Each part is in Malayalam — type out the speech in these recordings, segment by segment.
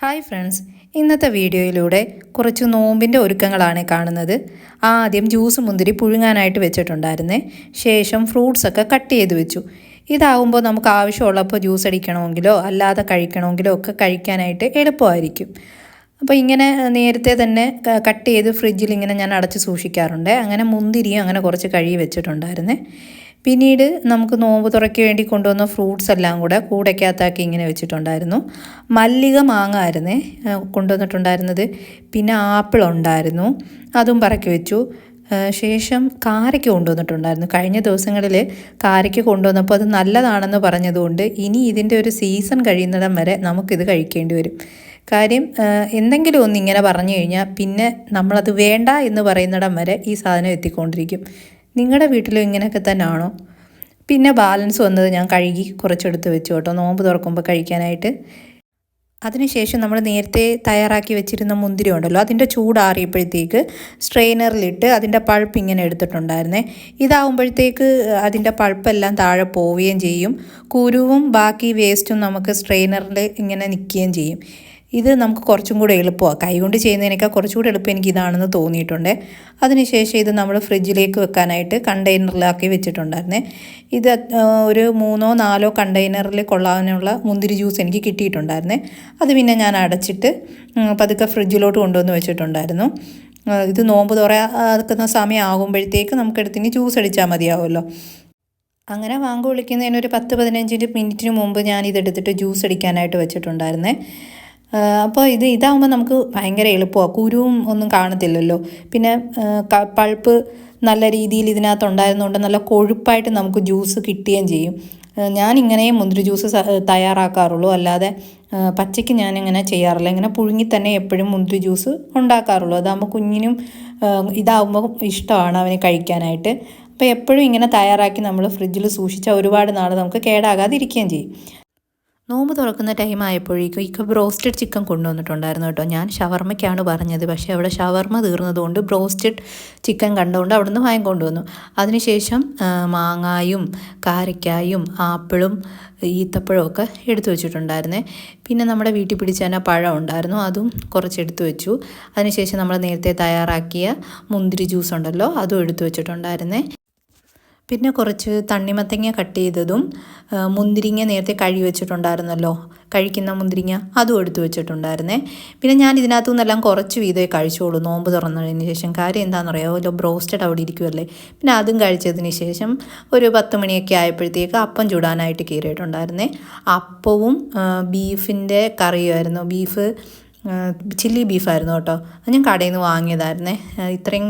Hi friends. ഇന്നത്തെ വീഡിയോയിലൂടെ കുറച്ച് നോമ്പിന്റെ ഒരുക്കങ്ങളാണ് കാണുന്നത്. ആദ്യം ജ്യൂസ് മുന്തിരി പുഴുങ്ങാനായിട്ട് വെച്ചിട്ടുണ്ടായിരുന്നേ. ശേഷം ഫ്രൂട്ട്സൊക്കെ കട്ട് ചെയ്ത് വെച്ചു. ഇതാവുമ്പോൾ നമുക്ക് ആവശ്യമുള്ളപ്പോൾ ജ്യൂസ് അടിക്കണമെങ്കിലോ അല്ലാതെ കഴിക്കണമെങ്കിലോ ഒക്കെ കഴിക്കാനായിട്ട് എളുപ്പമായിരിക്കും. അപ്പോൾ ഇങ്ങനെ നേരത്തെ തന്നെ കട്ട് ചെയ്ത് ഫ്രിഡ്ജിൽ ഇങ്ങനെ ഞാൻ അടച്ച് സൂക്ഷിക്കാറുണ്ട്. അങ്ങനെ മുന്തിരിയും അങ്ങനെ കുറച്ച് കഴുകി വെച്ചിട്ടുണ്ടായിരുന്നേ. പിന്നീട് നമുക്ക് നോമ്പ് തുറയ്ക്ക് വേണ്ടി കൊണ്ടുവന്ന ഫ്രൂട്ട്സ് എല്ലാം കൂടെ കൂടയ്ക്കകത്താക്കി ഇങ്ങനെ വെച്ചിട്ടുണ്ടായിരുന്നു. മല്ലിക മാങ്ങ ആയിരുന്നേ കൊണ്ടുവന്നിട്ടുണ്ടായിരുന്നത്. പിന്നെ ആപ്പിൾ ഉണ്ടായിരുന്നു. അതും പറക്കി വെച്ചു. ശേഷം കാരയ്ക്ക് കൊണ്ടുവന്നിട്ടുണ്ടായിരുന്നു. കഴിഞ്ഞ ദിവസങ്ങളിൽ കാരയ്ക്ക് കൊണ്ടുവന്നപ്പോൾ അത് നല്ലതാണെന്ന് പറഞ്ഞതുകൊണ്ട് ഇനി ഇതിന്റെ ഒരു സീസൺ കഴിയുന്നിടം വരെ നമുക്കിത് കഴിക്കേണ്ടി വരും. കാര്യം എന്തെങ്കിലും ഒന്ന് ഇങ്ങനെ പറഞ്ഞു കഴിഞ്ഞാൽ പിന്നെ നമ്മളത് വേണ്ട എന്ന് പറയുന്നിടം വരെ ഈ സാധനം എത്തിക്കൊണ്ടിരിക്കും. നിങ്ങളുടെ വീട്ടിലും ഇങ്ങനെയൊക്കെ തന്നെ ആണോ പിന്നെ ബാലൻസ് വന്നത് ഞാൻ കഴുകി കുറച്ചെടുത്ത് വെച്ചു കേട്ടോ. നോമ്പ് തുറക്കുമ്പോൾ കഴിക്കാനായിട്ട്. അതിനുശേഷം നമ്മൾ നേരത്തെ തയ്യാറാക്കി വെച്ചിരുന്ന മുന്തിരി ഉണ്ടല്ലോ അതിന്റെ ചൂടാറിയപ്പോഴത്തേക്ക് സ്ട്രെയിനറിലിട്ട് അതിന്റെ പൾപ്പ് ഇങ്ങനെ എടുത്തിട്ടുണ്ടായിരുന്നേ. ഇതാവുമ്പോഴത്തേക്ക് അതിന്റെ പൾപ്പെല്ലാം താഴെ പോവുകയും ചെയ്യും. കുരുവും ബാക്കി വേസ്റ്റും നമുക്ക് സ്ട്രെയിനറിൽ ഇങ്ങനെ നിൽക്കുകയും ചെയ്യും. ഇത് നമുക്ക് കുറച്ചും കൂടെ എളുപ്പമാണ് കൈകൊണ്ട് ചെയ്യുന്നതിനേക്കാൾ കുറച്ചുകൂടെ എളുപ്പം എനിക്ക് ഇതാണെന്ന് തോന്നിയിട്ടുണ്ട്. അതിനുശേഷം ഇത് നമ്മൾ ഫ്രിഡ്ജിലേക്ക് വെക്കാനായിട്ട് കണ്ടെയ്നറിലാക്കി വെച്ചിട്ടുണ്ടായിരുന്നേ. ഇത് ഒരു മൂന്നോ നാലോ കണ്ടെയ്നറിൽ കൊള്ളാനുള്ള മുന്തിരി ജ്യൂസ് എനിക്ക് കിട്ടിയിട്ടുണ്ടായിരുന്നേ. അത് പിന്നെ ഞാൻ അടച്ചിട്ട് പതുക്കെ ഫ്രിഡ്ജിലോട്ട് കൊണ്ടുവന്ന് വെച്ചിട്ടുണ്ടായിരുന്നു. ഇത് നോമ്പ് തുറക്കുന്ന സമയമാകുമ്പോഴത്തേക്ക് നമുക്കെടുത്തിന് ജ്യൂസ് അടിച്ചാൽ മതിയാവുമല്ലോ. അങ്ങനെ വാങ്ങു വിളിക്കുന്നതിന് ഒരു പത്ത് പതിനഞ്ച് മിനിറ്റിന് മുമ്പ് ഞാൻ ഇതെടുത്തിട്ട് ജ്യൂസ് അടിക്കാനായിട്ട് വെച്ചിട്ടുണ്ടായിരുന്നേ. അപ്പോൾ ഇത് ഇതാകുമ്പോൾ നമുക്ക് ഭയങ്കര എളുപ്പമാണ് കുരുവും ഒന്നും കാണത്തില്ലല്ലോ. പിന്നെ പൾപ്പ് നല്ല രീതിയിൽ ഇതിനകത്ത് ഉണ്ടായിരുന്നുകൊണ്ട് നല്ല കൊഴുപ്പായിട്ട് നമുക്ക് ജ്യൂസ് കിട്ടുകയും ചെയ്യും. ഇങ്ങനെ മുന്തിരി ജ്യൂസ് തയ്യാറാക്കാറുള്ളൂ. അല്ലാതെ പച്ചയ്ക്ക് ഞാൻ ഞാനിങ്ങനെ ചെയ്യാറില്ല. ഇങ്ങനെ പുഴുങ്ങി തന്നെ എപ്പോഴും മുന്തിരി ജ്യൂസ് ഉണ്ടാക്കാറുള്ളൂ. അതാകുമ്പോൾ കുഞ്ഞിനും ഇതാകുമ്പോൾ ഇഷ്ടമാണ് അവന് കഴിക്കാനായിട്ട്. അപ്പോൾ എപ്പോഴും ഇങ്ങനെ തയ്യാറാക്കി നമ്മൾ ഫ്രിഡ്ജിൽ സൂക്ഷിച്ചാൽ ഒരുപാട് നാൾ നമുക്ക് കേടാകാതിരിക്കുകയും ചെയ്യും. നോമ്പ് തുറക്കുന്ന ടൈം ആയപ്പോഴേക്കും ഇക്ക ബ്രോസ്റ്റഡ് ചിക്കൻ കൊണ്ടുവന്നിട്ടുണ്ടായിരുന്നു കേട്ടോ. ഞാൻ ഷവർമ്മയ്ക്കാണ് പറഞ്ഞത്. പക്ഷേ അവിടെ ഷവർമ്മ തീർന്നതുകൊണ്ട് ബ്രോസ്റ്റഡ് ചിക്കൻ കണ്ടുകൊണ്ട് അവിടെ നിന്ന് വാങ്ങിക്കൊണ്ടുവന്നു അതിനുശേഷം മാങ്ങായും കാരയ്ക്കായും ആപ്പിളും ഈത്തപ്പഴവും ഒക്കെ എടുത്തു വെച്ചിട്ടുണ്ടായിരുന്നേ. പിന്നെ നമ്മുടെ വീട്ടിൽ പിടിച്ച തന്നെ പഴം ഉണ്ടായിരുന്നു. അതും കുറച്ച് എടുത്തു വെച്ചു. അതിനുശേഷം നമ്മൾ നേരത്തെ തയ്യാറാക്കിയ മുന്തിരി ജ്യൂസ് ഉണ്ടല്ലോ അതും എടുത്തു വെച്ചിട്ടുണ്ടായിരുന്നേ. പിന്നെ കുറച്ച് തണ്ണിമത്തങ്ങ കട്ട് ചെയ്തതും മുന്തിരിങ്ങ നേരത്തെ കഴുകി വെച്ചിട്ടുണ്ടായിരുന്നല്ലോ. കഴിക്കുന്ന മുന്തിരിങ്ങ അതും എടുത്തു വെച്ചിട്ടുണ്ടായിരുന്നേ. പിന്നെ ഞാൻ ഇതിനകത്തു നിന്നെല്ലാം കുറച്ച് വീതമേ കഴിച്ചോളൂ നോമ്പ് തുറന്നതിന് ശേഷം. കാര്യം എന്താണെന്നറിയാമോ ബ്രോസ്റ്റഡ് അവിടെ ഇരിക്കുമല്ലേ പിന്നെ അതും കഴിച്ചതിന് ശേഷം ഒരു പത്ത് മണിയൊക്കെ ആയപ്പോഴത്തേക്ക് അപ്പം ചൂടാനായിട്ട് കയറിയിട്ടുണ്ടായിരുന്നേ. അപ്പവും ബീഫിന്റെ കറിയുമായിരുന്നു. ബീഫ് ചില്ലി ബീഫായിരുന്നു കേട്ടോ. അത് ഞാൻ കടയിൽ നിന്ന് വാങ്ങിയതായിരുന്നേ ഇത്രയും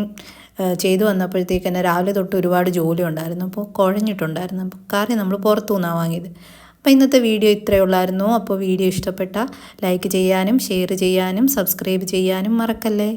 ചെയ്തു വന്നപ്പോഴത്തേക്ക് തന്നെ രാവിലെ തൊട്ട് ഒരുപാട് ജോലി ഉണ്ടായിരുന്നു അപ്പോൾ കുഴഞ്ഞിട്ടുണ്ടായിരുന്നു. അപ്പോൾ കറി നമ്മൾ പുറത്തു നിന്നാണ് വാങ്ങിയത്. അപ്പോൾ ഇന്നത്തെ വീഡിയോ ഇത്രയേ ഉള്ളായിരുന്നു. അപ്പോൾ വീഡിയോ ഇഷ്ടപ്പെട്ട ലൈക്ക് ചെയ്യാനും ഷെയർ ചെയ്യാനും സബ്സ്ക്രൈബ് ചെയ്യാനും മറക്കല്ലേ?